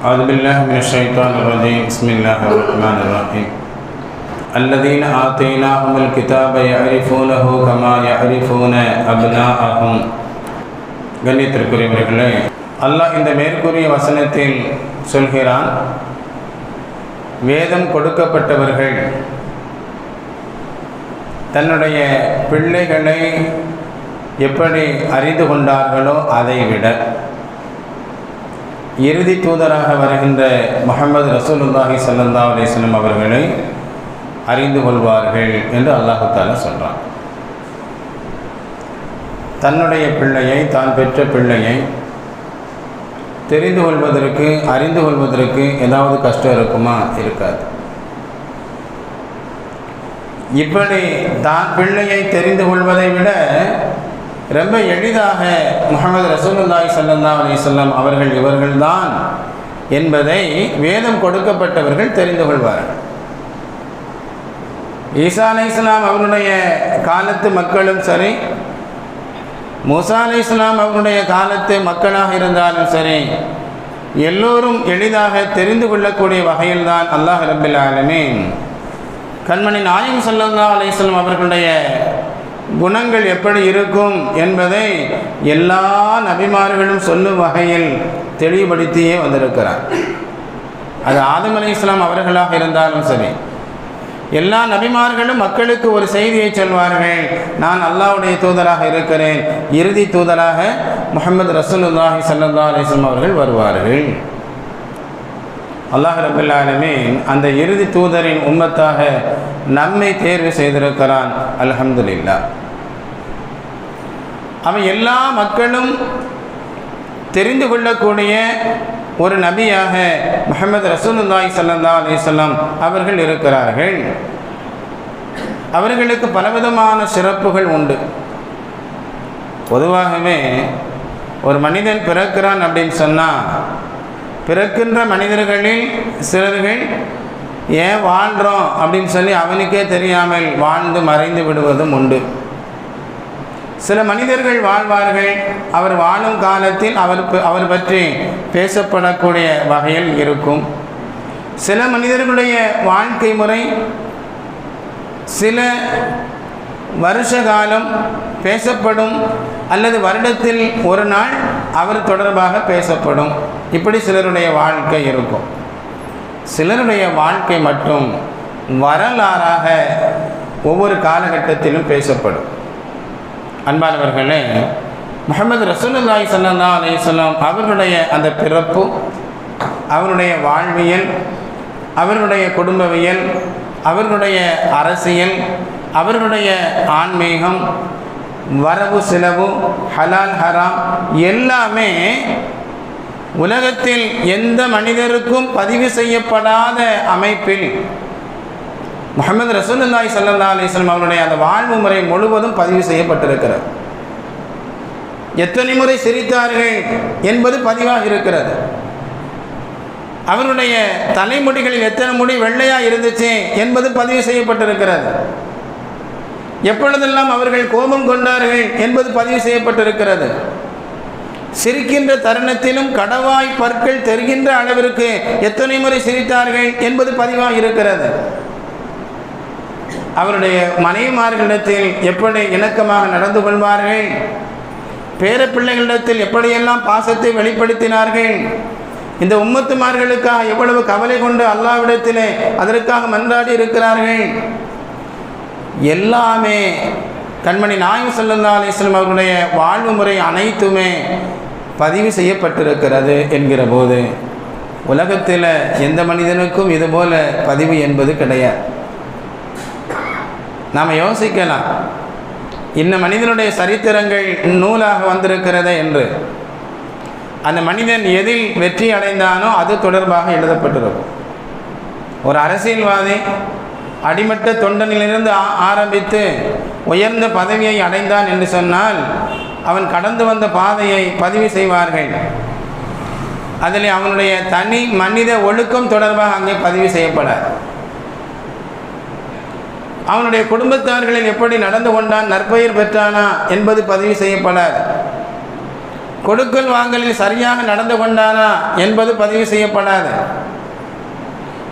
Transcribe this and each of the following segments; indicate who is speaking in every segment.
Speaker 1: أعوذ بالله من الشيطان الرجيم بسم الله الرحمن الرحيم الذين آتيناهم الكتاب يعرفونه كما يعرفون أبناءهم கண்ணியத்திற்குரியவர்களே அல்லாஹ் இந்த மேற்கூறிய வசனத்தில் சொல்கிறான் வேதம் கொடுக்கப்பட்டவர்கள் தன்னுடைய பிள்ளைகளை எப்படி அறிந்து கொண்டார்களோ அதை விட இறுதி தூதராக வருகின்ற முகமது ரசூலுல்லாஹி ஸல்லல்லாஹு அலைஹி அவர்களை அறிந்து கொள்வார்கள் என்று அல்லாஹு தாலா சொல்கிறான் தன்னுடைய பிள்ளையை தான் பெற்ற பிள்ளையை தெரிந்து கொள்வதற்கு அறிந்து கொள்வதற்கு ஏதாவது கஷ்டம் இருக்குமா? இருக்காது. இப்படி தான் பிள்ளையை தெரிந்து கொள்வதை விட ரொம்ப எளிதாக முகமது ரசூலுல்லாய் சல்லா அலி சொல்லம் அவர்கள் இவர்கள்தான் என்பதை வேதம் கொடுக்கப்பட்டவர்கள் தெரிந்து கொள்வார்கள். ஈசா அலை இஸ்லாம் அவருடைய காலத்து மக்களும் சரி மூசா அலை இஸ்லாம் அவருடைய காலத்து மக்களாக இருந்தாலும் சரி எல்லோரும் எளிதாக தெரிந்து கொள்ளக்கூடிய வகையில்தான் அல்லாஹ் ரபில் ஆலமீன். கண்மணி நாயம் சல்லல்லா அலிஸ்லாம் அவர்களுடைய குணங்கள் எப்படி இருக்கும் என்பதை எல்லா நபிமார்களும் சொல்லும் வகையில் தெளிவுபடுத்தியே வந்திருக்கிறார். அது ஆதம் அலி இஸ்லாம் அவர்களாக இருந்தாலும் சரி. எல்லா நபிமார்களும் மக்களுக்கு ஒரு செய்தியை சொல்வார்கள். நான் அல்லாவுடைய தூதராக இருக்கிறேன். இறுதி தூதராக முகமது ரசூலுல்லாஹி சல்லா அலிஸ்லாம் அவர்கள் வருவார்கள். அல்லாஹ் ரபுல்லாலுமீன் அந்த இறுதி தூதரின் உம்மத்தாக நம்மை தேர்வு செய்திருக்கிறான். அல்ஹம்துலில்லா. அவன் எல்லா மக்களும் தெரிந்து கொள்ளக்கூடிய ஒரு நபியாக முகமது ரசூலுல்லாய் சல்லா அலிசல்லாம் அவர்கள் இருக்கிறார்கள். அவர்களுக்கு பலவிதமான சிறப்புகள் உண்டு. பொதுவாகவே ஒரு மனிதன் பிறக்கிறான் அப்படின்னு சொன்னால் பிறக்கின்ற மனிதர்களில் சிலர்கள் ஏன் வாழ்கிறோம் அப்படின்னு சொல்லி அவனுக்கே தெரியாமல் வாழ்ந்து மறைந்து விடுவதும் உண்டு. சில மனிதர்கள் வாழ்வார்கள் அவர் வாழும் காலத்தில் அவர் அவர் பற்றி பேசப்படக்கூடிய வகையில் இருக்கும். சில மனிதர்களுடைய வாழ்க்கை முறை சில வருஷ காலம் பேசப்படும் அல்லது வருடத்தில் ஒரு நாள் அவர் தொடர்பாக பேசப்படும். இப்படி சிலருடைய வாழ்க்கை இருக்கும். சிலருடைய வாழ்க்கை மட்டும் வரலாறாக ஒவ்வொரு காலகட்டத்திலும் பேசப்படும். அன்பானவர்களே முகமது ரசூலுல்லாய் சல்லா அலிஸ்லாம் அவர்களுடைய அந்த பிறப்பு அவருடைய வாழ்வியல் அவர்களுடைய குடும்பவியல் அவர்களுடைய அரசியல் அவர்களுடைய ஆன்மீகம் வரவு செலவு ஹலால் ஹராம் எல்லாமே உலகத்தில் எந்த மனிதருக்கும் பதிவு செய்யப்படாத அமைப்பில் முகமது ரசூலுல்லாய் சல்லா அலிஸ்லாம் அவருடைய அந்த வாழ்வு முறை முழுவதும் பதிவு செய்யப்பட்டிருக்கிறது. எத்தனை முறை சிரித்தார்கள் என்பது பதிவாக இருக்கிறது. அவருடைய தலைமுடிகளில் எத்தனை முடி வெள்ளையாக இருந்துச்சு என்பது பதிவு செய்யப்பட்டிருக்கிறது. எப்பொழுதெல்லாம் அவர்கள் கோபம் கொண்டார்கள் என்பது பதிவு செய்யப்பட்டிருக்கிறது. சிரிக்கின்ற தருணத்திலும் கடவாய் பற்கள் தெரிகின்ற அளவிற்கு எத்தனை முறை சிரித்தார்கள் என்பது பதிவாக இருக்கிறது. அவருடைய மனைவிமார்களிடத்தில் எப்படி இணக்கமாக நடந்து கொள்வார்கள்? பேர பிள்ளைகளிடத்தில் எப்படியெல்லாம் பாசத்தை வெளிப்படுத்தினார்கள்? இந்த உம்மத்துமார்களுக்காக எவ்வளவு கவலை கொண்டு அல்லாவிடத்திலே அதற்காக மன்றாடி இருக்கிறார்கள்? எல்லாமே கண்மணி நாயம் சல்லா அலிஸ்லம் அவர்களுடைய வாழ்வு முறை அனைத்துமே பதிவு செய்யப்பட்டிருக்கிறது என்கிற போது உலகத்தில் எந்த மனிதனுக்கும் இதுபோல பதிவு என்பது கிடையாது. நாம் யோசிக்கலாம் இந்த மனிதனுடைய சரித்திரங்கள் நூலாக வந்திருக்கிறதே என்று. அந்த மனிதன் எதில் வெற்றி அடைந்தானோ அது தொடர்பாக எழுதப்பட்டிருக்கும். ஒரு அரசியல்வாதி அடிமட்ட தொண்டனிலிருந்து ஆ- ஆரம்பித்து உயர்ந்த பதவியை அடைந்தான் என்று சொன்னால் அவன் கடந்து வந்த பாதையை பதிவு செய்வார்கள். அதில் அவனுடைய தனி மனித ஒழுக்கம் தொடர்பாக அங்கே பதிவு செய்யப்படாது. அவனுடைய குடும்பத்தார்களில் எப்படி நடந்து கொண்டான் நற்பெயர் பெற்றானா என்பது பதிவு செய்யப்படாது. கொடுக்கல் வாங்கலில் சரியாக நடந்து கொண்டானா என்பது பதிவு செய்யப்படாது.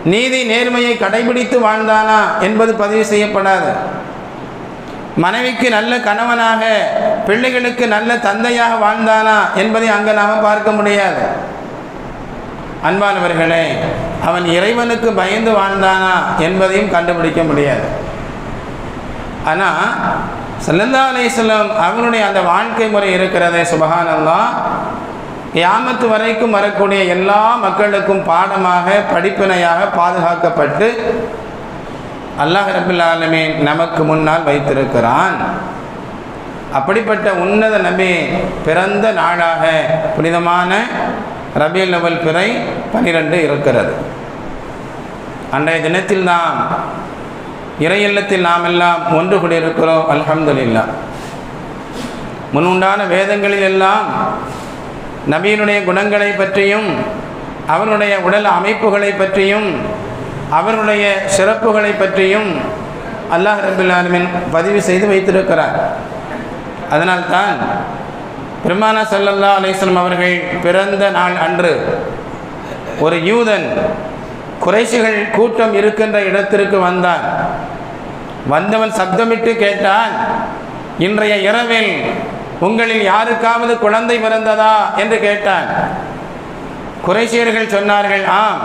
Speaker 1: நீதி நேர்மையை கடைபிடித்து வாழ்ந்தானா என்பது பதிவு செய்யப்படாது. மனைவிக்கு நல்ல கணவனாக பிள்ளைகளுக்கு நல்ல தந்தையாக வாழ்ந்தானா என்பதை அங்கே நாம் பார்க்க முடியாது. அன்பானவர்களே அவன் இறைவனுக்கு பயந்து வாழ்ந்தானா என்பதையும் கண்டுபிடிக்க முடியாது. ஆனால் சல்லல்லா அலிஸ்லாம் அவனுடைய அந்த வாழ்க்கை முறை இருக்கிறதே சுபஹானல்லா கியாமத்து வரைக்கும் வரக்கூடிய எல்லா மக்களுக்கும் பாடமாக படிப்பினையாக பாதுகாக்கப்பட்டு அல்லாஹ் ரபுல்லாலுமே நமக்கு முன்னால் வைத்திருக்கிறான். அப்படிப்பட்ட உன்னத நபி பிறந்த நாளாக புனிதமான ரபியல் லவல் பிறை பனிரெண்டு இருக்கிறது. அன்றைய தினத்தில் நாம் இறையில்லத்தில் நாம் எல்லாம் ஒன்று கூடியிருக்கிறோம் அலமதுல்லா முன்னுண்டான வேதங்களில் எல்லாம் நபியினுடைய குணங்களை பற்றியும் அவனுடைய உடல் அமைப்புகளை பற்றியும் அவனுடைய சிறப்புகளை பற்றியும் அல்லாஹ் ரபுல் பதிவு செய்து வைத்திருக்கிறார். அதனால்தான் பெருமான சல்லல்லா அலைஹி அவர்கள் பிறந்த நாள் அன்று ஒரு யூதன் குறைசிகள் கூட்டம் இருக்கின்ற இடத்திற்கு வந்தான். வந்தவன் சப்தமிட்டு கேட்டான் இன்றைய இரவில் உங்களில் யாருக்காவது குழந்தை பிறந்ததா என்று கேட்டான் குறைசியர்கள் சொன்னார்கள் ஆம்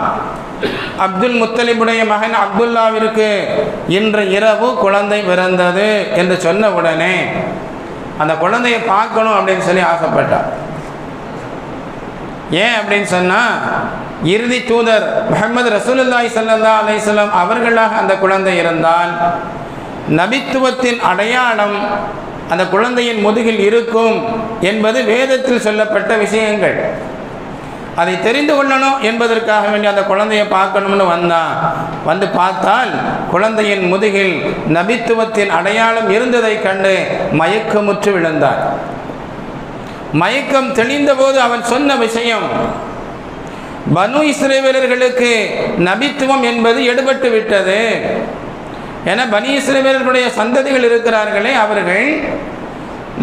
Speaker 1: அப்துல் முத்தலிபுடைய மகன் அப்துல்லாவிற்கு இன்று இரவு குழந்தை பிறந்தது என்று சொன்ன உடனே அந்த குழந்தையை பார்க்கணும் அப்படின்னு சொல்லி ஆசைப்பட்டார் ஏன் அப்படின்னு சொன்னால் இறுதி தூதர் முகமது ரசூலுல்லாய் சல்லா அலைஹி அவர்களாக அந்த குழந்தை இருந்தால் நபித்துவத்தின் அடையாளம் அந்த குழந்தையின் முதுகில் இருக்கும் என்பது வேதத்தில் சொல்லப்பட்ட விஷயங்கள். அதை தெரிந்து கொள்ளணும் என்பதற்காக வேண்டி அந்த குழந்தையை பார்க்கணும்னு வந்தான் வந்து பார்த்தால் குழந்தையின் முதுகில் நபித்துவத்தின் அடையாளம் இருந்ததைக் கண்டு மயக்கமுற்று விழுந்தார். மயக்கம் தெளிந்தபோது அவன் சொன்ன விஷயம் பனு இஸ்ரேவேலர்களுக்கு நபித்துவம் என்பது எடுபட்டு விட்டது. என பனி சந்ததிகள் இருக்கிறார்களே அவர்கள்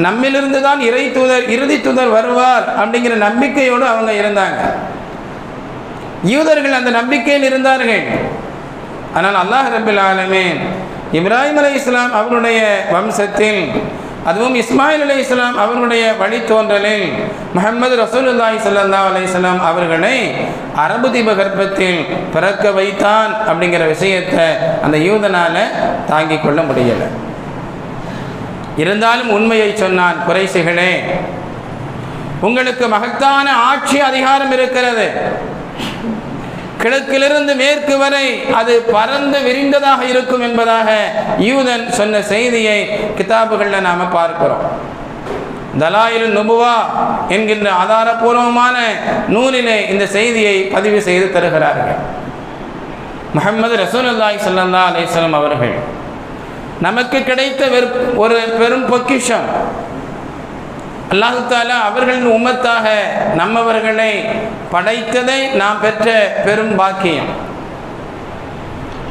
Speaker 1: நம்மிலிருந்து தான் இறை தூதர் இறுதி தூதர் வருவார் அப்படிங்கிற நம்பிக்கையோடு அவங்க இருந்தாங்க. யூதர்கள் அந்த நம்பிக்கையில் இருந்தார்கள். ஆனால் அல்லாஹ் ரபில் ஆலமே இப்ராஹிம் அலி இஸ்லாம் அவருடைய வம்சத்தில் அதுவும் இஸ்மாயில் அலி இஸ்லாம் அவர்களுடைய வழித்தோன்றலில் முகமது ரசூலுல்லாஹி சல்லா அலிஸ்லாம் அவர்களை அரபு தீப கர்ப்பத்தில் பிறக்க வைத்தான் அப்படிங்கிற விஷயத்தை அந்த யூதனால தாங்கிக் கொள்ள முடியலை. இருந்தாலும் உண்மையை சொன்னான் குறைசிகளே உங்களுக்கு மகத்தான ஆட்சி அதிகாரம் இருக்கிறது. கிழக்கிலிருந்து மேற்கு வரை அது பறந்து விரிந்ததாக இருக்கும் என்பதாக யூதன் சொன்ன செய்தியை கிதாபுகளில் நாம் பார்க்கிறோம். தலாயில் நுபுவா என்கின்ற ஆதாரபூர்வமான நூலிலே இந்த செய்தியை பதிவு செய்து தருகிறார்கள். முகமது ரசூலுல்லாஹி சல்லா அலிஸ்லாம் அவர்கள் நமக்கு கிடைத்த ஒரு பெரும் பொக்கிஷம் அல்லாஹு தாலா அவர்களின் உம்மத்தாக நம்மவர்களை படைத்ததை நாம் பெற்ற பெரும் பாக்கியம்.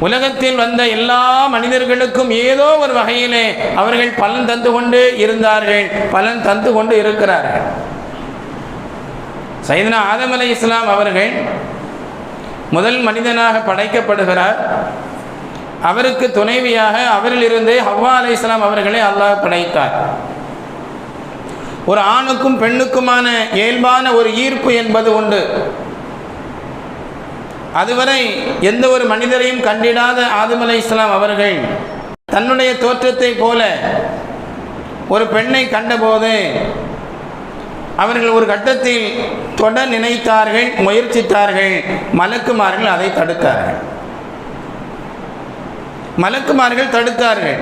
Speaker 1: உலகத்தில் வந்த எல்லா மனிதர்களுக்கும் ஏதோ ஒரு வகையிலே அவர்கள் பலன் தந்து கொண்டு இருந்தார்கள் பலன் தந்து கொண்டு இருக்கிறார்கள். சைதனா ஆதம் அலை இஸ்லாம் அவர்கள் முதல் மனிதனாக படைக்கப்படுகிறார். அவருக்கு துணைவியாக அவரிலிருந்து ஹவ்வா அலை இஸ்லாம் அவர்களை அல்லாஹ் படைத்தார். ஒரு ஆணுக்கும் பெண்ணுக்குமான இயல்பான ஒரு ஈர்ப்பு என்பது உண்டு. அதுவரை எந்த ஒரு மனிதரையும் கண்டிடாத ஆதுமலை இஸ்லாம் அவர்கள் தன்னுடைய தோற்றத்தை போல ஒரு பெண்ணை கண்டபோது அவர்கள் ஒரு கட்டத்தில் தொட நினைத்தார்கள் முயற்சித்தார்கள் மலக்குமார்கள் அதை தடுத்தார்கள். மலக்குமார்கள் தடுத்தார்கள்.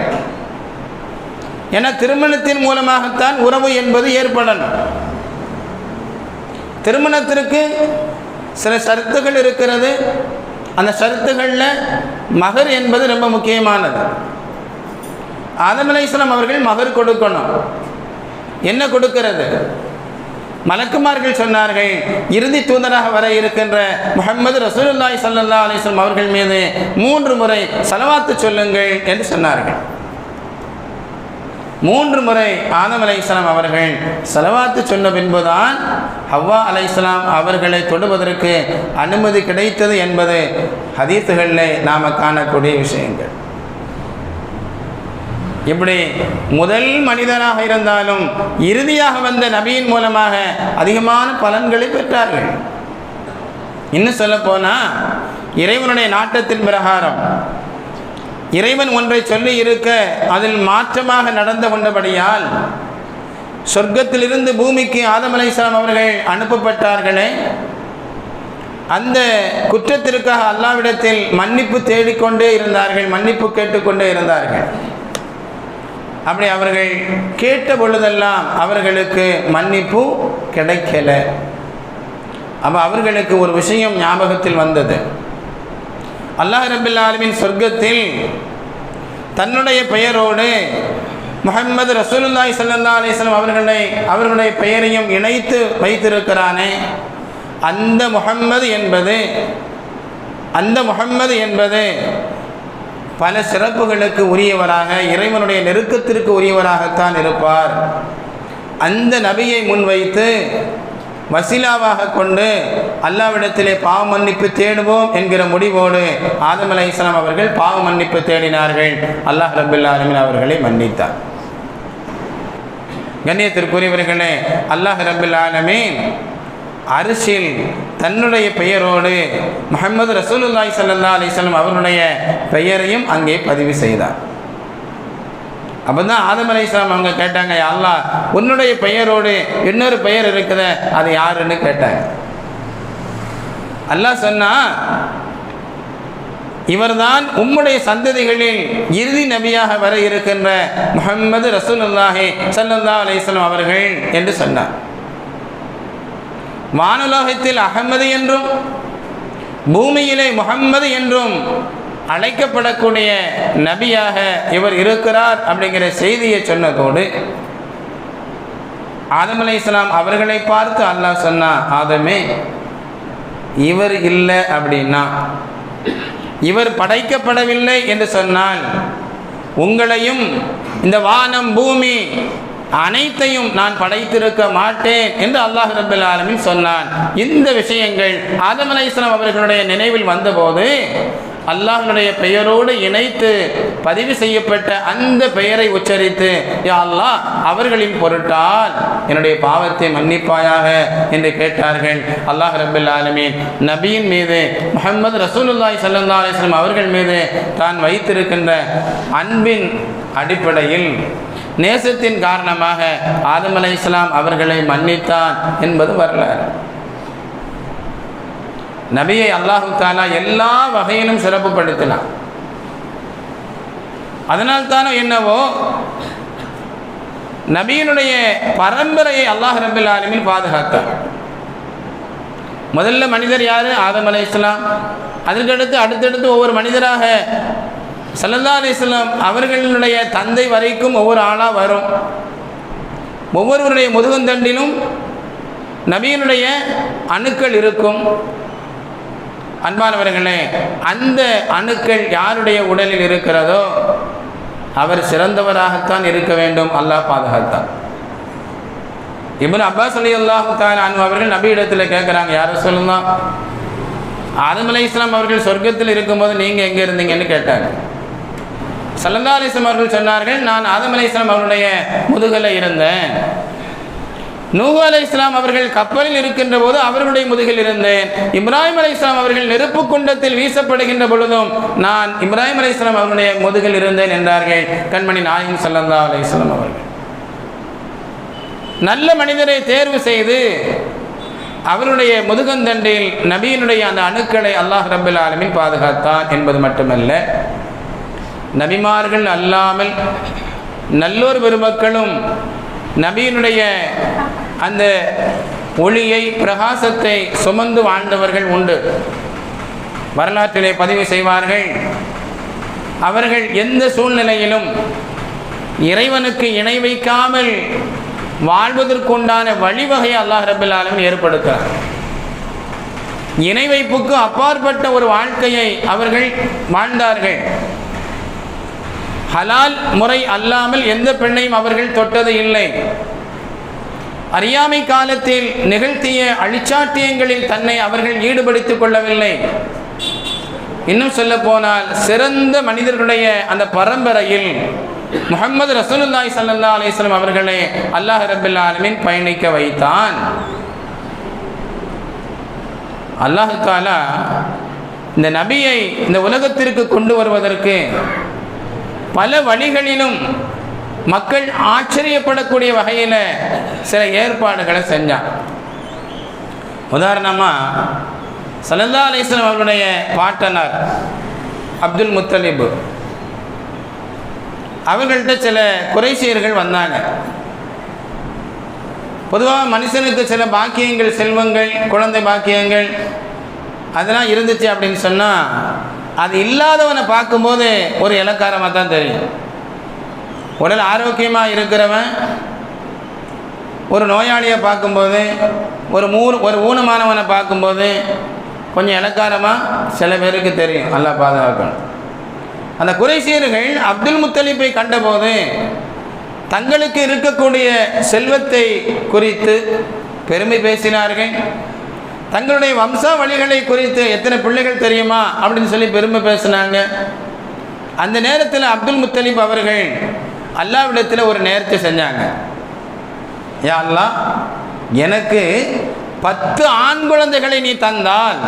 Speaker 1: என திருமணத்தின் மூலமாகத்தான் உறவு என்பது ஏற்படணும். திருமணத்திற்கு சில சருத்துகள் இருக்கிறது. அந்த சருத்துகளில் மகர் என்பது ரொம்ப முக்கியமானது. ஆதமலேஸ்வரம் அவர்கள் மகர் கொடுக்கணும். என்ன கொடுக்கிறது? மலக்குமார்கள் சொன்னார்கள் இறுதி தூதராக வர இருக்கின்ற முகமது ரசூலுல்லாய் சல்லா அலிஸ்லம் அவர்கள் மீது மூன்று முறை செலவாத்து சொல்லுங்கள் என்று சொன்னார்கள். மூன்று முறை ஆதம் அலைசலாம் அவர்கள் செலவாத்து சொன்ன பின்புதான் ஹவ்வா அலைசலாம் அவர்களை தொடுவதற்கு அனுமதி கிடைத்தது என்பது ஹதீத்துகளில் நாம் காணக்கூடிய விஷயங்கள். இப்படி முதல் மனிதனாக இருந்தாலும் இறுதியாக வந்த நபியின் மூலமாக அதிகமான பலன்களை பெற்றார்கள். இன்னும் சொல்ல போனா இறைவனுடைய நாட்டத்தின் பிரகாரம் இறைவன் ஒன்றை சொல்லி இருக்க அதில் மாற்றமாக நடந்து கொண்டபடியால் சொர்க்கத்திலிருந்து பூமிக்கு ஆதம் அலைஹிஸ்ஸலாம் அவர்கள் அனுப்பப்பட்டார்களே அந்த குற்றத்திற்காக அல்லாவிடத்தில் மன்னிப்பு தேடிக்கொண்டே இருந்தார்கள் மன்னிப்பு கேட்டுக்கொண்டே இருந்தார்கள். அப்படி அவர்கள் கேட்ட பொழுதெல்லாம் அவர்களுக்கு மன்னிப்பு கிடைக்கல. அப்போ அவர்களுக்கு ஒரு விஷயம் ஞாபகத்தில் வந்தது. அல்லாஹ் ரபில் ஆலமின் சொர்க்கத்தில் தன்னுடைய பெயரோடு முகமது ரசூலுல்லாய் சல்லா அலிஸ்லாம் அவர்களை அவர்களுடைய பெயரையும் இணைத்து வைத்திருக்கிறானே. அந்த முகம்மது என்பது அந்த முகம்மது என்பது பல சிறப்புகளுக்கு உரியவராக இறைவனுடைய நெருக்கத்திற்கு உரியவராகத்தான் இருப்பார். அந்த நபியை முன்வைத்து வசிலாவாக கொண்டு அல்லாவிடத்திலே பாவ மன்னிப்பு தேடுவோம் என்கிற முடிவோடு ஆதம் அலை இஸ்லாம் அவர்கள் பாவ மன்னிப்பு தேடினார்கள். அல்லாஹ் ரபுல்லாலமின் அவர்களை மன்னித்தார். கண்ணியத்திற்குரியவர்களே அல்லாஹ் ரபுல் ஆலமீன் அரிசில் தன்னுடைய பெயரோடு முகமது ரசூலுல்லாய் சல்லா அலிஸ்லம் அவருடைய பெயரையும் அங்கே பதிவு செய்தார். அப்போ தான் ஆதம் அலை இஸ்லாம் அவங்க கேட்டாங்க அல்லாஹ் உன்னுடைய பெயரோடு இன்னொரு பெயர் இருக்குத அது யாருன்னு கேட்டாங்க. அல்லாஹ் சொன்னா இவர்தான் உம்முடைய சந்ததிகளில் இறுதி நபியாக வர இருக்கின்ற முகமது ரசூலுல்லாஹி சல்லா அலிஸ்லாம் அவர்கள் என்று சொன்னார். வானுலோகத்தில் அகமது என்றும் பூமியிலே முகம்மது என்றும் அழைக்கப்படக்கூடிய நபியாக இவர் இருக்கிறார் அப்படிங்கிற செய்தியை சொன்னதோடு ஆதம் அலை இஸ்லாம் அவர்களை பார்த்து அல்லாஹ் சொன்னா ஆதமே இவர் இல்லை அப்படின்னா இவர் படைக்கப்படவில்லை என்று சொன்னால் உங்களையும் இந்த வானம் பூமி அனைத்தையும் நான் படைத்திருக்க மாட்டேன் என்று அல்லாஹ் ரபுல் ஆலமின் சொன்னான். இந்த விஷயங்கள் ஆதம் அலை இஸ்லாம் அவர்களுடைய நினைவில் வந்தபோது அல்லாஹனுடைய பெயரோடு இணைத்து பதிவு செய்யப்பட்ட அந்த பெயரை உச்சரித்து யா அல்லாஹ் அவர்களின் பொருட்டால் என்னுடைய பாவத்தை மன்னிப்பாயாக என்று கேட்டார்கள். அல்லாஹ் ரபுல் ஆலமீன். நபியின் மீது முகமது ரசூலுல்லாய் சல்லா அலிஸ்லாம் அவர்கள் மீது தான் வைத்திருக்கின்ற அன்பின் அடிப்படையில் நேசத்தின் காரணமாக ஆதம் அலை இஸ்லாம் அவர்களை மன்னித்தான் என்பது வரலாறு. நபியை அல்லாஹு தாலா எல்லா வகையிலும் சிறப்புப்படுத்தினான் அதனால்தானோ என்னவோ நபியினுடைய பரம்பரையை அல்லாஹ் ரபில் ஆலமில் பாதுகாத்தார் முதல்ல மனிதர் யார்? ஆதம் அலை இஸ்லாம் அதற்கடுத்து அடுத்தடுத்து ஒவ்வொரு மனிதராக சல்லல்லா அலிஸ்லாம் அவர்களுடைய தந்தை வரைக்கும் ஒவ்வொரு ஆளாக வரும். ஒவ்வொருவருடைய முதுகந்தண்டிலும் நபியினுடைய அணுக்கள் இருக்கும். அன்பானவர்களே அந்த அணுக்கள் யாருடைய உடலில் இருக்கிறதோ அவர் சிறந்தவராகத்தான் இருக்க வேண்டும். அல்லாஹ் பாதுகாத்தான். இப்னு அப்பாஸ் அலி அல்லாஹுத்தான் அவர்கள் நபி இடத்துல கேட்குறாங்க யாரை சொல்லலாம் ஆதம் அலி இஸ்லாம் அவர்கள் சொர்க்கத்தில் இருக்கும்போது நீங்கள் எங்கே இருந்தீங்கன்னு கேட்டாங்க. சல்லல்லா அலிஸ்லாம் அவர்கள் சொன்னார்கள் நான் ஆதம் அலி இஸ்லாம் அவருடைய முதுகலை இருந்தேன் நூஹு அலை இஸ்லாம் அவர்கள் கப்பலில் இருக்கின்ற போது அவர்களுடைய முதுகில் இருந்தேன். இப்ராஹிம் அலை இஸ்லாம் அவர்கள் நெருப்பு குண்டத்தில் வீசப்படுகின்ற பொழுதும் நான் இப்ராஹிம் அலை இஸ்லாம் அவருடைய முதுகில் இருந்தேன் என்றார்கள். கண்மணி நாயும் சல்லல்லா அலை இஸ்லாம் அவர்கள். நல்ல மனிதரை தேர்வு செய்து அவருடைய முதுகந்தண்டில் நபியினுடைய அந்த அணுக்களை அல்லாஹ் ரபுல் ஆலமின் பாதுகாத்தான் என்பது மட்டுமல்ல நபிமார்கள் அல்லாமல் நல்லோர் பெருமக்களும் நபியினுடைய அந்த ஒளியை பிரகாசத்தை சுமந்து வாழ்ந்தவர்கள் உண்டு. வரலாற்றிலே பதிவு செய்வார்கள். அவர்கள் எந்த சூழ்நிலையிலும் இறைவனுக்கு இணை வைக்காமல் வாழ்வதற்குண்டான வழிவகை அல்லாஹ் ரபுல் ஆலமின் ஏற்படுத்தார் இணை வைப்புக்கு அப்பாற்பட்ட ஒரு வாழ்க்கையை அவர்கள் வாழ்ந்தார்கள். ஹலால் முறை அல்லாமல் எந்த பெண்ணையும் அவர்கள் தொட்டது இல்லை. அறியாமை காலத்தில் நிகழ்த்திய அழிச்சாட்டியங்களில் தன்னை அவர்கள் ஈடுபடுத்திக் கொள்ளவில்லை. இன்னும் சொல்ல போனால் சிறந்த மனிதர்களுடைய அந்த பரம்பரையில் முகமது ரசூலுல்லாய் சல்லா அலிஸ்லாம் அவர்களை அல்லாஹ் ரபுல் ஆலமின் பயணிக்க வைத்தான். அல்லாஹு தாலா இந்த நபியை இந்த உலகத்திற்கு கொண்டு வருவதற்கு பல வழிகளிலும் மக்கள் ஆச்சரியப்படக்கூடிய வகையில் சில ஏற்பாடுகளை செஞ்சான் உதாரணமாக சல்லல்லா அலிஸ்லாம் அவருடைய பாட்டனார் அப்துல் முத்தலிபு. அவர்கள்ட்ட சில குறைசியர்கள் வந்தாங்க. பொதுவாக மனுஷனுக்கு சில பாக்கியங்கள் செல்வங்கள் குழந்தை பாக்கியங்கள் அதெல்லாம் இருந்துச்சு அப்படின்னு சொன்னால் அது இல்லாதவனை பார்க்கும்போது ஒரு இலக்காரமாக தான் தெரியும். உடல் ஆரோக்கியமாக இருக்கிறவன் ஒரு நோயாளியை பார்க்கும்போது ஒரு மூணு ஒரு ஊனமானவனை பார்க்கும்போது கொஞ்சம் இலக்காரமாக சில பேருக்கு தெரியும். நல்லா பாதுகாக்கணும். அந்த குறைசீர்கள் அப்துல் முத்தலிப்பை கண்டபோது தங்களுக்கு இருக்கக்கூடிய செல்வத்தை குறித்து பெருமை பேசினார்கள். தங்களுடைய வம்சாவளிகளை குறித்து எத்தனை பிள்ளைகள் தெரியுமா அப்படின்னு சொல்லி பெருமை பேசினாங்க. அந்த நேரத்தில் அப்துல் முத்தலிப் அவர்கள் அல்லாவிடத்தில் ஒரு நேரத்தை செஞ்சாங்க. யா அல்லாஹ் எனக்கு பத்து ஆண் குழந்தைகளை நீ தந்தால்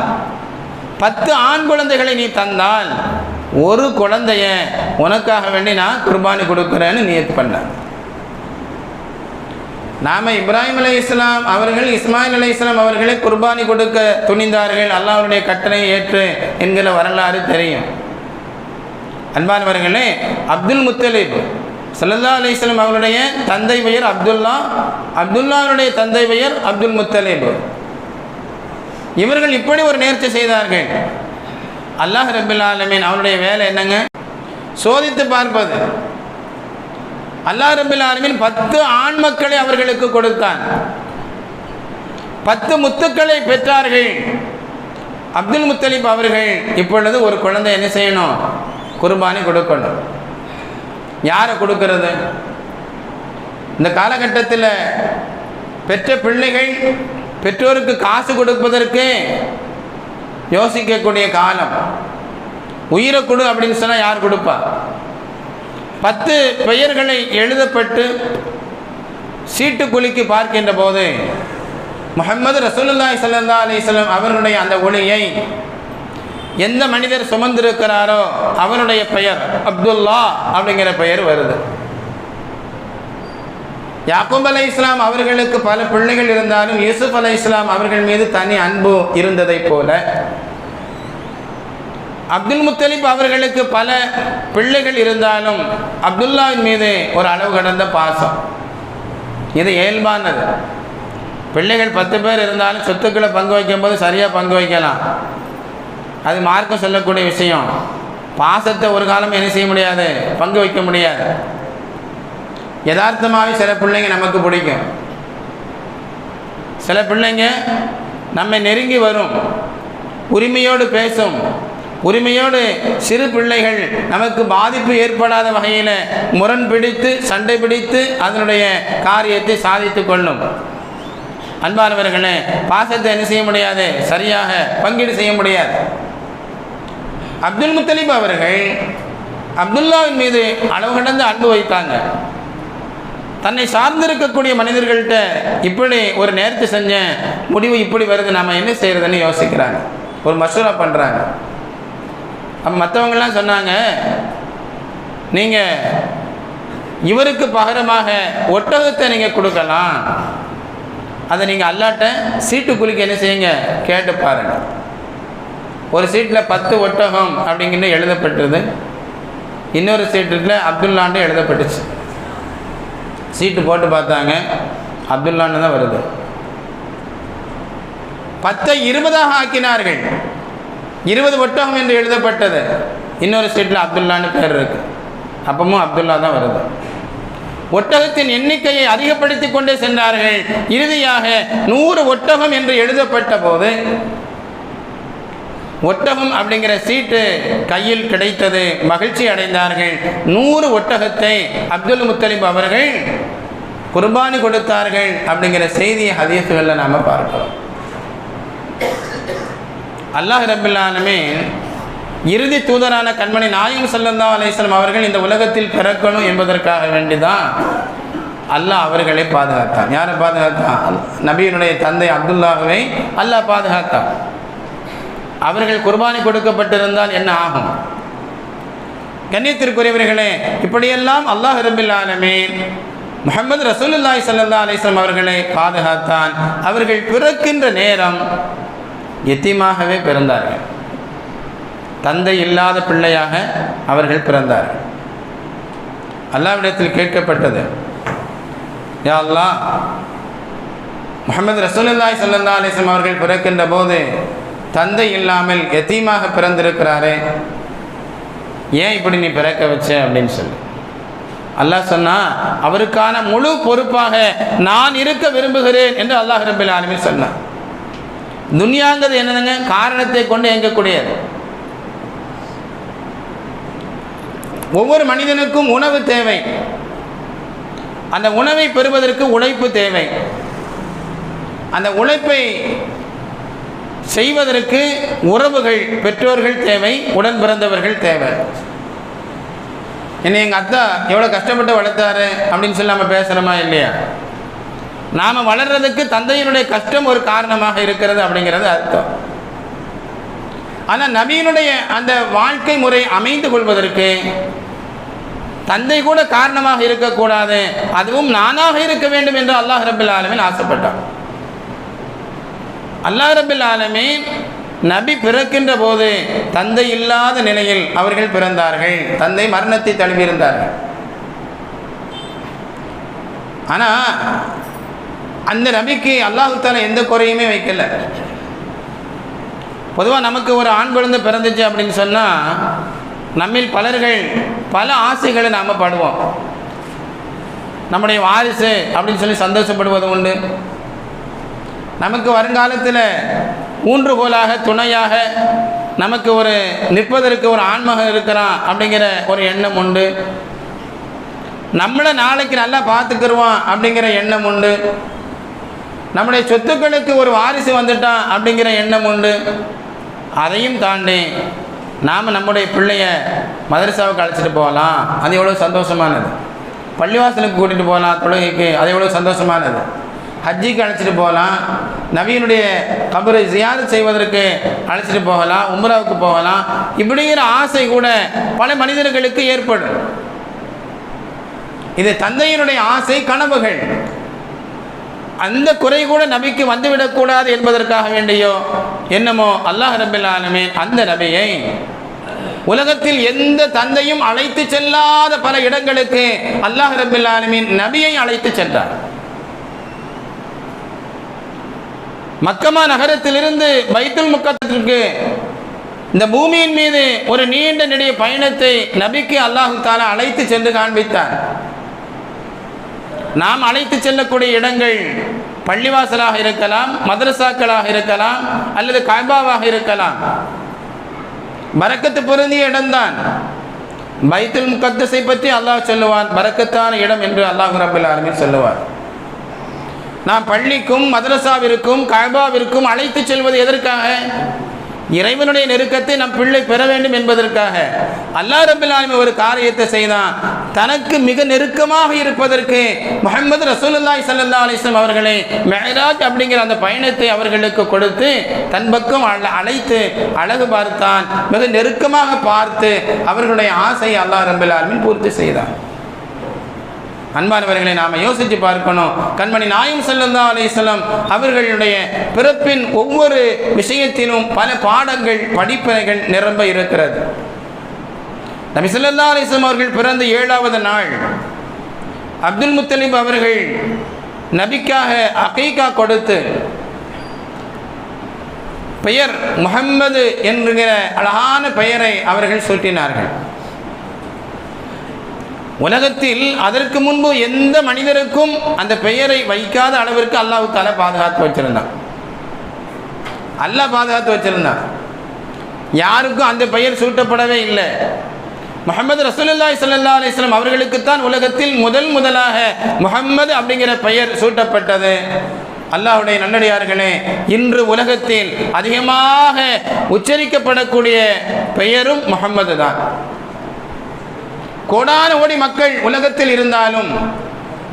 Speaker 1: பத்து ஆண் குழந்தைகளை நீ தந்தால் ஒரு குழந்தைய உனக்காக வேண்டி நான் குர்பானி கொடுக்குறேன்னு நியத்து பண்ணேன். நாம் இப்ராஹிம் அலி இஸ்லாம் அவர்கள் இஸ்மாயில் அலை இஸ்லாம் அவர்களை குர்பானி கொடுக்க துணிந்தார்கள். அல்லாஹ்வுடைய கட்டளை ஏற்று என்கிற வரலாறு தெரியும். அன்பானவர்களே அப்துல் முத்தலீப் சல்லல்லா அலிஸ்லம் அவருடைய தந்தை பெயர் அப்துல்லா. அப்துல்லாவுடைய தந்தை பெயர் அப்துல் முத்தலேபு. இவர்கள் இப்படி ஒரு நேர்ச்சி செய்தார்கள். அல்லாஹ் ரபுல் ஆலமீன் அவனுடைய வேலை என்னங்க? சோதித்து பார்ப்பது. அல்லாஹ் ரபுல் ஆலமீன் பத்து ஆண் மக்களை அவர்களுக்கு கொடுத்தான். பத்து முத்துக்களை பெற்றார்கள். அப்துல் முத்தலிப் அவர்கள் இப்பொழுது ஒரு குழந்தை என்ன செய்யணும்? குர்பானி கொடுக்கணும். யாரை கொடுக்கறது? இந்த காலகட்டத்தில் பெற்ற பிள்ளைகள் பெற்றோருக்கு காசு கொடுப்பதற்கு யோசிக்கக்கூடிய காலம். உயிரை கொடு அப்படின்னு சொன்னால் யார் கொடுப்பா? பத்து பெயர்களை எழுதப்பட்டு சீட்டு குலுக்கி பார்க்கின்ற போது முகமது ரசூலுல்லாய் சல்லா அலிஸ்லாம் அவர்களுடைய அந்த ஒளியை எந்த மனிதர் சுமந்திருக்கிறாரோ அவருடைய பெயர் அப்துல்லா அப்படிங்கிற பெயர் வருது. யாக்கூப் அலை இஸ்லாம் அவர்களுக்கு பல பிள்ளைகள் இருந்தாலும் யூசுப் அலை இஸ்லாம் அவர்கள் மீது தனி அன்பு இருந்ததைப் போல அப்துல் முத்தலிப் அவர்களுக்கு பல பிள்ளைகள் இருந்தாலும் அப்துல்லாவின் மீது ஒரு அளவு கடந்த பாசம். இது இயல்பானது. பிள்ளைகள் பத்து பேர் இருந்தாலும் சொத்துக்களை பங்கு வைக்கும்போது சரியாக பங்கு வைக்கலாம். அது மார்க்கம் சொல்லக்கூடிய விஷயம். பாசத்தை ஒரு காலம் என்ன செய்ய முடியாது? பங்கு வைக்க முடியாது. யதார்த்தமாகவே சில பிள்ளைங்க நமக்கு பிடிக்கும். சில பிள்ளைங்க நம்மை நெருங்கி வரும். உரிமையோடு பேசும். உரிமையோடு சிறு பிள்ளைகள் நமக்கு பாதிப்பு ஏற்படாத வகையில் முரண் பிடித்து சண்டை பிடித்து அதனுடைய காரியத்தை சாதித்து கொள்ளும். அன்பானவர்களே பாசத்தை என்ன செய்ய முடியாது? சரியாக பங்கீடு செய்ய முடியாது. அப்துல் முத்தலிப் அவர்கள் அப்துல்லாவின் மீது அளவு கடந்த அன்பு வைத்தாங்க. தன்னை சார்ந்திருக்கக்கூடிய மனிதர்கள்ட்ட இப்படி ஒரு நேரத்தை செஞ்ச முடிவு இப்படி வருது நாம் என்ன செய்கிறதுன்னு யோசிக்கிறாங்க. ஒரு மசூரா பண்ணுறாங்க அப்போ மற்றவங்கெல்லாம் சொன்னாங்க நீங்கள் இவருக்கு பகரமாக ஒட்டகத்தை நீங்கள் கொடுக்கலாம். அதை நீங்கள் அல்லாட்ட சீட்டு குலுக்கி என்ன செய்யுங்க? கேட்டு பாருங்கள் ஒரு சீட்டில் பத்து ஒட்டகம் அப்படிங்கிற எழுதப்பட்டது. இன்னொரு சீட்டில் அப்துல்லாண்டு எழுதப்பட்டுச்சு. சீட்டு போட்டு பார்த்தாங்க. அப்துல்லான்னு தான் வருது. பத்தை இருபதாக ஆக்கினார்கள். இருபது ஒட்டகம் என்று எழுதப்பட்டது. இன்னொரு சீட்டில் அப்துல்லான்னு பேர் இருக்கு. அப்பவும் அப்துல்லா தான் வருது. ஒட்டகத்தின் எண்ணிக்கையை அதிகப்படுத்தி கொண்டே சென்றார்கள். இறுதியாக நூறு ஒட்டகம் என்று எழுதப்பட்ட போது ஒட்டகம் அப்படிங்கிற சீட்டு கையில் கிடைத்தது மகிழ்ச்சி அடைந்தார்கள். நூறு ஒட்டகத்தை அப்துல் முத்தலிப் அவர்கள் குர்பானி கொடுத்தார்கள் அப்படிங்கிற செய்தியை ஹதீசுகளில் நாம் பார்க்கிறோம். அல்லாஹ் ரபில்லாலுமே இறுதி தூதரான கண்மணி நாயம் செல்லந்தா அலிஸ்லாம் அவர்கள் இந்த உலகத்தில் பிறக்கணும் என்பதற்காக வேண்டிதான் அல்லாஹ் அவர்களை பாதுகாத்தான். யாரை பாதுகாத்தான்? நபியினுடைய தந்தை அப்துல்லாஹுவை அல்லாஹ் பாதுகாத்தான். அவர்கள் குர்பானி கொடுக்கப்பட்டிருந்தால் என்ன ஆகும்? கண்ணியத்திற்குரியவர்களே இப்படியெல்லாம் அல்லாஹ் ரபில் ஆலமீன் முகமது ரசூலுல்லாய் சல்லா அலிஸ்லாம் அவர்களை பாதுகாத்தான். அவர்கள் பிறக்கின்ற நேரம் எத்தியமாகவே பிறந்தார்கள். தந்தை இல்லாத பிள்ளையாக அவர்கள் பிறந்தார்கள். அல்லாவிடத்தில் கேட்கப்பட்டது யா அல்லாஹ் முகமது ரசூலுல்லாய் சல்லா அலிஸ்லாம் அவர்கள் பிறக்கின்ற போது தந்தை இல்லாமல் எத்தீமாக பிறந்திருக்கிறாரே? ஏன் இப்படி நீ பிறக்க வச்ச? அப்படின்னு சொல்லி. அல்லாஹ் சொன்னா அவருக்கான முழு பொறுப்பாக நான் இருக்க விரும்புகிறேன் என்று அல்லாஹ் ரபில் ஆலமி சொன்னான். துனியாங்கிறது என்னதுங்க? காரணத்தை கொண்டு இயங்கக்கூடியது. ஒவ்வொரு மனிதனுக்கும் உணவு தேவை. அந்த உணவை பெறுவதற்கு உழைப்பு தேவை. அந்த உழைப்பை செய்வதற்கு உறவுகள் பெற்றோர்கள் தேவை உடன் பிறந்தவர்கள் தேவை. என்னை எங்கள் அத்தா எவ்வளோ கஷ்டப்பட்டு வளர்த்தாரு அப்படின்னு சொல்லி நம்ம பேசுகிறோமா இல்லையா? நாம் வளர்றதுக்கு தந்தையினுடைய கஷ்டம் ஒரு காரணமாக இருக்கிறது அப்படிங்கிறது அர்த்தம். ஆனால் நபியினுடைய அந்த வாழ்க்கை முறை அமைந்து கொள்வதற்கு தந்தை கூட காரணமாக இருக்கக்கூடாது. அதுவும் நானாக இருக்க வேண்டும் என்று அல்லாஹ் ரபில் ஆலமின் ஆசைப்பட்டான். அல்லாஹ் ரபில் நபி பிறக்கின்ற போது தந்தை இல்லாத நிலையில் அவர்கள் பிறந்தார்கள். தந்தை மரணத்தை தழுவியிருந்தார்கள். ஆனால் அந்த நபிக்கு அல்லாஹு தாலா எந்த குறையுமே வைக்கல. பொதுவாக நமக்கு ஒரு ஆண் குழந்தை பிறந்துச்சு அப்படின்னு சொன்னால் நம்மில் பலர்கள் பல ஆசைகளை நாம் படுவோம். நம்முடைய வாரிசு அப்படின்னு சொல்லி சந்தோஷப்படுவது உண்டு. நமக்கு வருங்காலத்தில் ஊன்றுகோலாக துணையாக நமக்கு ஒரு நிற்பதற்கு ஒரு ஆன்மகம் இருக்கிறான் அப்படிங்கிற ஒரு எண்ணம் உண்டு. நம்மளை நாளைக்கு நல்லா பார்த்துக்கிருவான் அப்படிங்கிற எண்ணம் உண்டு. நம்முடைய சொத்துக்களுக்கு ஒரு வாரிசு வந்துட்டான் அப்படிங்கிற எண்ணம் உண்டு. அதையும் தாண்டி நாம் நம்முடைய பிள்ளைய மதரசாவுக்கு அழைச்சிட்டு போகலாம். அது எவ்வளோ சந்தோஷமானது. பள்ளிவாசலுக்கு கூட்டிகிட்டு போகலாம் தொழுகைக்கு. அது எவ்வளோ சந்தோஷமானது. ஹஜ்ஜிக்கு அழைச்சிட்டு போகலாம். நவீனுடைய கபரை ஜியாரத் செய்வதற்கு அழைச்சிட்டு போகலாம் உம்ராவுக்கு போகலாம். இப்படிங்கிற ஆசை கூட பல மனிதர்களுக்கு ஏற்படும். இது தந்தையினுடைய ஆசை கனவுகள். அந்த குறை கூட நபிக்கு வந்துவிடக்கூடாது என்பதற்காக வேண்டியோ என்னமோ அல்லாஹ் ரபில் அந்த நபியை உலகத்தில் எந்த தந்தையும் அழைத்து செல்லாத பல இடங்களுக்கு அல்லாஹ் ரபில் நபியை அழைத்து சென்றார். மக்கமா நகரத்திலிருந்து பைத்துல் முக்கத்திற்கு இந்த பூமியின் மீது ஒரு நீண்ட நெடிய பயணத்தை நபிக்கு அல்லாஹு தாலா அழைத்து சென்று காண்பித்தார். நாம் அழைத்து செல்லக்கூடிய இடங்கள் பள்ளிவாசலாக இருக்கலாம் மதரசாக்களாக இருக்கலாம் அல்லது காய்பாவாக இருக்கலாம். பறக்கத்து பொருந்திய இடம்தான். பைத்துல் முக்கத்தஸை பற்றி அல்லாஹ் சொல்லுவான் பறக்கத்தான இடம் என்று அல்லாஹ் ரபுல் ஆலமீன் சொல்லுவார். நான் பள்ளிக்கும் மதரசாவிற்கும் கபாவிற்கும் அழைத்து செல்வது எதற்காக? இறைவனுடைய நெருக்கத்தை நம் பிள்ளை பெற வேண்டும் என்பதற்காக. அல்லா ரபில் ஒரு காரியத்தை செய்தான். தனக்கு மிக நெருக்கமாக இருப்பதற்கு முகமது ரசூலுல்லாய் சல்லா அலிஸ்லாம் அவர்களை மெஹராஜ் அப்படிங்கிற அந்த பயணத்தை அவர்களுக்கு கொடுத்து தன் பக்கம் அழ- அழைத்து அழகு பார்த்தான். மிக நெருக்கமாக பார்த்து அவர்களுடைய ஆசையை அல்லாஹ் ரபில் பூர்த்தி செய்தான். அன்பானவர்களை நாம் யோசித்து பார்க்கணும். கண்மணி நாயம் சல்லல்லா அலிஸ்லாம் அவர்களுடைய பிறப்பின் ஒவ்வொரு விஷயத்திலும் பல பாடங்கள் படிப்பினைகள் நிரம்ப இருக்கிறது. நபி ஸல்லல்லாஹு அலைஹி அவர்கள் பிறந்த ஏழாவது நாள். அப்துல் முத்தலிப் அவர்கள் நபிக்காக அகைக்கா கொடுத்து பெயர் முகம்மது என்கிற அழகான பெயரை அவர்கள் சூட்டினார்கள். உலகத்தில் அதற்கு முன்பு எந்த மனிதருக்கும் அந்த பெயரை வைக்காத அளவிற்கு அல்லாஹு தால பாதுகாத்து வச்சிருந்தான். அல்லாஹ் பாதுகாத்து வச்சிருந்தான். யாருக்கும் அந்த பெயர் சூட்டப்படவே இல்லை. முகமது ரசூலுல்லாய் சல்லா அலிஸ்லாம் அவர்களுக்குத்தான் உலகத்தில் முதல் முதலாக முகம்மது அப்படிங்கிற பெயர் சூட்டப்பட்டது. அல்லாஹ்வுடைய நல்லடியார்களே இன்று உலகத்தில் அதிகமாக உச்சரிக்கப்படக்கூடிய பெயரும் முகம்மது தான் கோடான கோடி மக்கள் உலகத்தில் இருந்தாலும்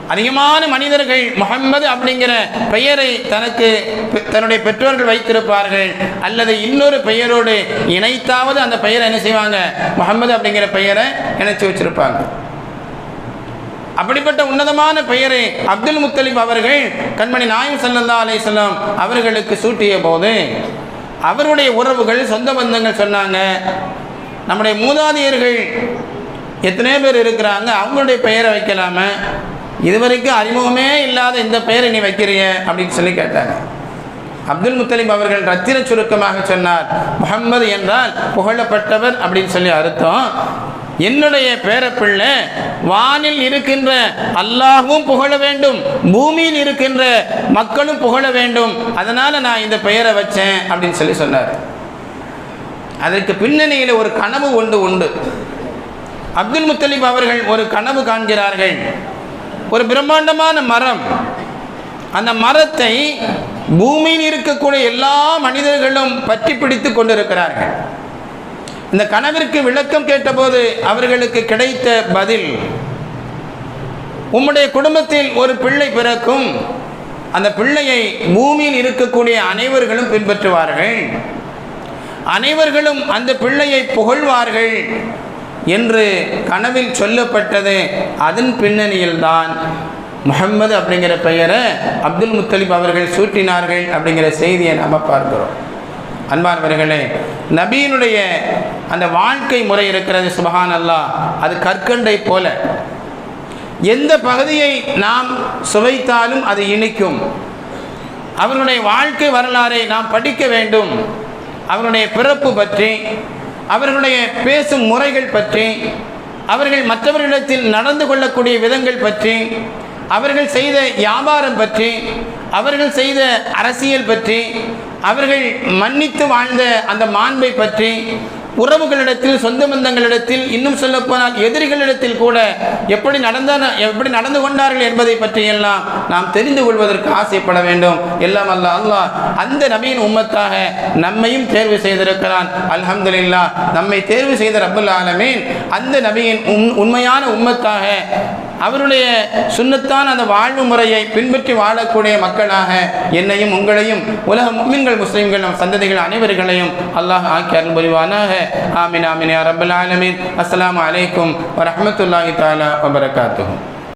Speaker 1: அதிகமான மனிதர்கள் முகம்மது அப்படிங்கிற பெயரை தனக்கு பெ- தன்னுடைய பெற்றோர்கள் வைத்திருப்பார்கள் அல்லது இன்னொரு பெயரோடு இணைத்தாவது அந்த பெயரை என்ன செய்வாங்க? முகம்மது அப்படிங்கிற பெயரை இணைச்சு வச்சிருப்பாங்க. அப்படிப்பட்ட உன்னதமான பெயரை அப்துல் முத்தலிப் அவர்கள் கண்மணி நாயம் ஸல்லல்லாஹு அலைஹி அவர்களுக்கு சூட்டிய போது அவருடைய உறவுகள் சொந்த பந்தங்கள் சொன்னாங்க. நம்முடைய மூதாதையர்கள் எத்தனை பேர் இருக்கிறாங்க அவங்களுடைய பெயரை வைக்கலாம? இதுவரைக்கும் அறிமுகமே இல்லாத இந்த பெயரை நீ வைக்கிறிய அப்படின்னு சொல்லி கேட்டாங்க. அப்துல் முத்தலிப் அவர்கள் ரத்தின சுருக்கமாக சொன்னார் முகம்மது என்றால் புகழப்பட்டவர் அப்படின்னு சொல்லி அர்த்தம். என்னுடைய பேரப்பிள்ளை வானில் இருக்கின்ற அல்லாஹும் புகழ வேண்டும் பூமியில் இருக்கின்ற மக்களும் புகழ வேண்டும் அதனால நான் இந்த பெயரை வச்சேன் அப்படின்னு சொல்லி சொன்னார். அதற்கு பின்னணியில் ஒரு கனவு ஒன்று உண்டு. அப்துல் முத்தலிப் அவர்கள் ஒரு கனவு காண்கிறார்கள். ஒரு பிரம்மாண்டமான மரம். அந்த மரத்தை பூமியில் இருக்கக்கூடிய எல்லா மனிதர்களும் பற்றி பிடித்து கொண்டிருக்கிறார்கள். இந்த கனவிற்கு விளக்கம் கேட்டபோது அவர்களுக்கு கிடைத்த பதில் உம்முடைய குடும்பத்தில் ஒரு பிள்ளை பிறக்கும். அந்த பிள்ளையை பூமியில் இருக்கக்கூடிய அனைவர்களும் பின்பற்றுவார்கள். அனைவர்களும் அந்த பிள்ளையை புகழ்வார்கள். என்று கனவில் சொல்லப்பட்டது. அதன் பின்னணியில்தான் முஹம்மது அப்படிங்கிற பெயரை அப்துல் முத்தலிப் அவர்கள் சூட்டினார்கள் அப்படிங்கிற செய்தியை நாம் பார்க்கிறோம். அன்பானவர்களே நபியினுடைய அந்த வாழ்க்கை முறை இருக்கிறது சுபஹான் அல்லாஹ் அது கற்கண்டை போல. எந்த பகுதியை நாம் சுவைத்தாலும் அது இனிக்கும். அவருடைய வாழ்க்கை வரலாறை நாம் படிக்க வேண்டும். அவருடைய பிறப்பு பற்றி அவர்களுடைய பேசும் முறைகள் பற்றி அவர்கள் மற்றவர்களிடத்தில் நடந்து கொள்ளக்கூடிய விதங்கள் பற்றி அவர்கள் செய்த வியாபாரம் பற்றி அவர்கள் செய்த அரசியல் பற்றி அவர்கள் மன்னித்து வாழ்ந்த அந்த மாண்பை பற்றி உறவுகளிடத்தில் சொந்த பந்தங்களிடத்தில் இன்னும் சொல்லப்போனால் எதிரிகளிடத்தில் கூட எப்படி நடந்த எப்படி நடந்து கொண்டார்கள் என்பதை பற்றியெல்லாம் நாம் தெரிந்து கொள்வதற்கு ஆசைப்பட வேண்டும். எல்லாம் அல்ல அல்லாஹ் அந்த நபியின் உம்மத்தாக நம்மையும் தேர்வு செய்திருக்கிறான். அல்ஹம்துலில்லாஹ் நம்மை தேர்வு செய்த ரப்பல் ஆலமீன் அந்த நபியின் உண்- உண்மையான உம்மத்தாக அவருடைய சுன்னத்தான அந்த வாழ்வு முறையை பின்பற்றி வாழக்கூடிய மக்களாக என்னையும் உங்களையும் உலக முஸ்லிம்கள் முஸ்லிம்கள் நம் சந்ததிகள் அனைவர்களையும் அல்லாஹ் ஆக்கி அருள் புரிவானாக. ஆமின் ஆமீன் ரபுல் ஆலமின். அஸ்லாம் அஸ்ஸலாமு அலைக்கும் வரஹ்மத்துல்லாஹி தஆலா